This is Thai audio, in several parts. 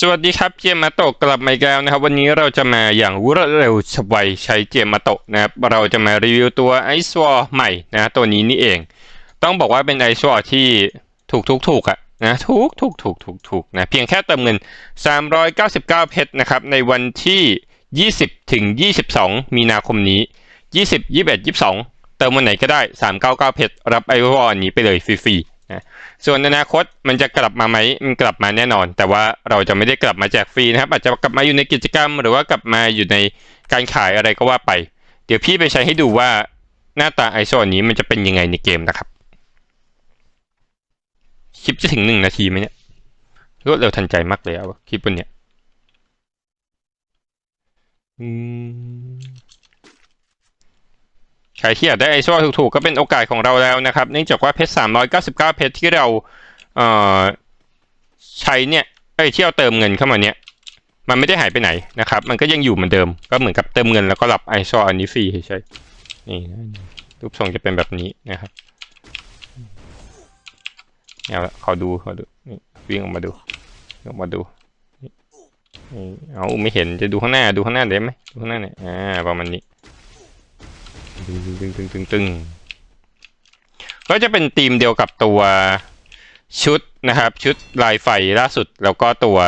สวัสดีครับเจมมาโตะกลับมาอีกแล้วนะครับ วันนี้เราจะมาอย่างรวดเร็วฉับไวใช้เจมมาโตะนะครับ เราจะมารีวิวตัวไอซ์วอใหม่นะตัวนี้นี่เอง ต้องบอกว่าเป็นไอซ์วอที่ถูกถูกถูกอะนะถูกถูกถูกถูกถูกนะเพียงแค่เติมเงิน 399 เพชรนะครับ ในวันที่ 20 ถึง 22 มีนาคมนี้ 20 21 22 เติมวันไหนก็ได้ 399 เพชรรับไอซ์วอนี้ไปเลยฟรีๆ นะส่วนอนาคตมันจะกลับมาไหมมันกลับมาแน่นอน แต่ว่าเราจะไม่ได้กลับมาแจกฟรีนะครับ อาจจะกลับมาอยู่ในกิจกรรม หรือว่ากลับมาอยู่ในการขายอะไรก็ว่าไป เดี๋ยวพี่ไปใช้ให้ดูว่าหน้าตาไอโซนนี้มันจะเป็นยังไงในเกมนะครับ คลิปจะถึงหนึ่งนาทีไหมเนี่ยรวดเร็วทันใจมากเลยอะคลิปวันเนี้ยอืม ครที่อยากได้ไอโซถูกๆ ก็เป็นโอกาสของเราแล้วนะครับ เนื่องจากว่าเพชร399 เพชรที่เราเอ่อใช้เนี่ยไอ้ที่เราเติมเงินเข้ามาเนี่ย มันไม่ได้หายไปไหนนะครับ มันก็ยังอยู่เหมือนเดิม ก็เหมือนกับเติมเงินแล้วก็รับไอโซอันนี้ฟรีใช่ๆนี่รูปทรงจะเป็นแบบนี้นะครับเอาละขอดูขอดูนี่วิ่งออกมาดูออกมาดูนี่เอาไม่เห็นจะดูข้างหน้าดูข้างหน้าได้ไหมดูข้างหน้าเนี่ยอ่าประมาณนี้ ตึงตึงตึงตึงตึงก็จะเป็นธีมเดียวกับตัวชุดนะครับ ชุดลายไฟล่าสุดแล้วก็ตัว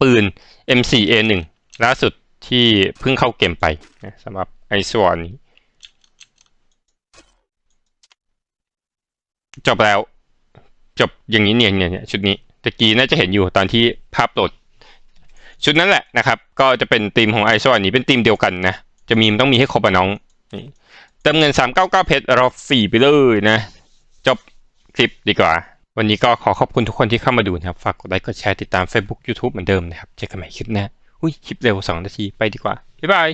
ปืน M4A1 ล่าสุดที่เพิ่งเข้าเกมไปสำหรับไอสวอนนี้จบแล้ว จบอย่างนี้เนี่ยเนี่ยเนี่ยชุดนี้ตะกี้น่าจะเห็นอยู่ตอนที่ภาพโหลด ชุดนั้นแหละนะครับ ก็จะเป็นธีมของไอซอนนี้เป็นธีมเดียวกันนะ จะมีมันต้องมีให้ครบอะน้องนี่เติมเงิน 399 เพชรเราฟรีไปเลยนะ จบคลิปดีกว่า วันนี้ก็ขอขอบคุณทุกคนที่เข้ามาดูนะครับ ฝากกดไลค์กดแชร์ติดตาม Facebook YouTube เหมือนเดิมนะครับ เจอกันใหม่คลิปหน้าอุ้ยคลิปเร็ว 2 นาทีไปดีกว่า บ๊ายบาย